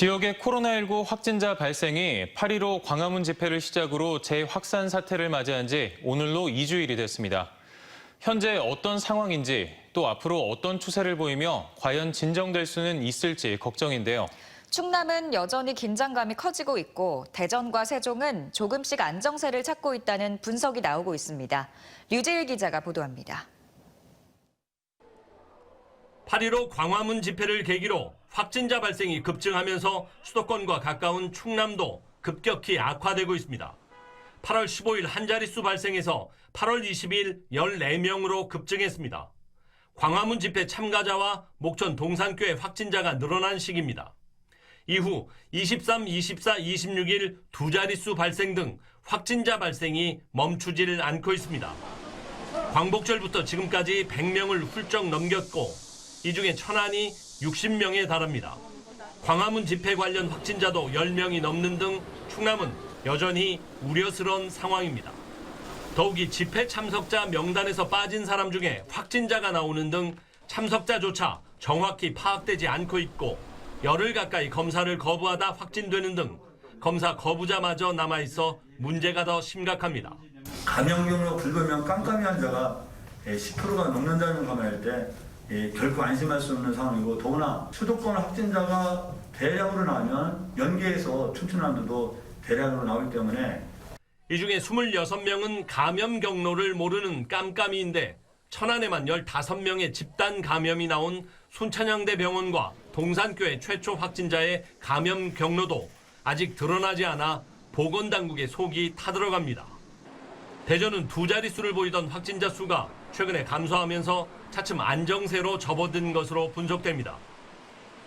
지역의 코로나19 확진자 발생이 8.15 광화문 집회를 시작으로 재확산 사태를 맞이한 지 오늘로 2주일이 됐습니다. 현재 어떤 상황인지 또 앞으로 어떤 추세를 보이며 과연 진정될 수는 있을지 걱정인데요. 충남은 여전히 긴장감이 커지고 있고 대전과 세종은 조금씩 안정세를 찾고 있다는 분석이 나오고 있습니다. 류재일 기자가 보도합니다. 8.15 광화문 집회를 계기로 확진자 발생이 급증하면서 수도권과 가까운 충남도 급격히 악화되고 있습니다. 8월 15일 한 자릿수 발생에서 8월 20일 14명으로 급증했습니다. 광화문 집회 참가자와 목천 동산교회 확진자가 늘어난 시기입니다. 이후 23, 24, 26일 두 자릿수 발생 등 확진자 발생이 멈추지를 않고 있습니다. 광복절부터 지금까지 100명을 훌쩍 넘겼고 이 중에 천안이 60명에 달합니다. 광화문 집회 관련 확진자도 10명이 넘는 등 충남은 여전히 우려스러운 상황입니다. 더욱이 집회 참석자 명단에서 빠진 사람 중에 확진자가 나오는 등 참석자조차 정확히 파악되지 않고 있고 열흘 가까이 검사를 거부하다 확진되는 등 검사 거부자마저 남아 있어 문제가 더 심각합니다. 감염 경로 불구면 깜깜이 환자가 10%가 넘는다는 감안할 때 예, 결코 안심할 수 없는 상황이고 더구나 수도권 확진자가 대량으로 나오면 연계해서 춘천남도도 대량으로 나오기 때문에 이 중에 26명은 감염 경로를 모르는 깜깜이인데 천안에만 15명의 집단 감염이 나온 순천향대 병원과 동산교회 최초 확진자의 감염 경로도 아직 드러나지 않아 보건당국의 속이 타들어갑니다. 대전은 두 자릿수를 보이던 확진자 수가 최근에 감소하면서 차츰 안정세로 접어든 것으로 분석됩니다.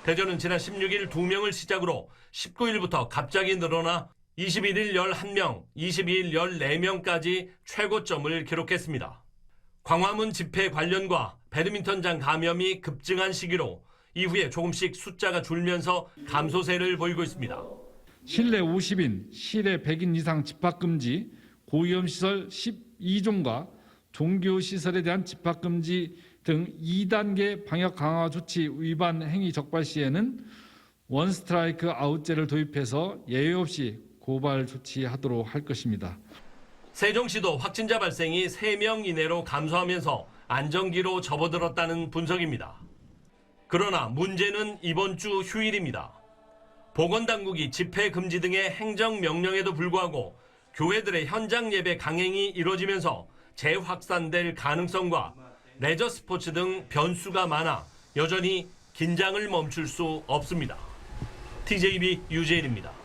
대전은 지난 16일 2명을 시작으로 19일부터 갑자기 늘어나 21일 11명, 22일 14명까지 최고점을 기록했습니다. 광화문 집회 관련과 배드민턴장 감염이 급증한 시기로 이후에 조금씩 숫자가 줄면서 감소세를 보이고 있습니다. 실내 50인, 실외 100인 이상 집합금지, 고위험시설 12종과 종교시설에 대한 집합금지 등 2단계 방역 강화 조치 위반 행위 적발 시에는 원 스트라이크 아웃제를 도입해서 예외 없이 고발 조치하도록 할 것입니다. 세종시도 확진자 발생이 3명 이내로 감소하면서 안정기로 접어들었다는 분석입니다. 그러나 문제는 이번 주 휴일입니다. 보건당국이 집회 금지 등의 행정명령에도 불구하고 교회들의 현장 예배 강행이 이뤄지면서 재확산될 가능성과 레저 스포츠 등 변수가 많아 여전히 긴장을 멈출 수 없습니다. TJB 유재일입니다.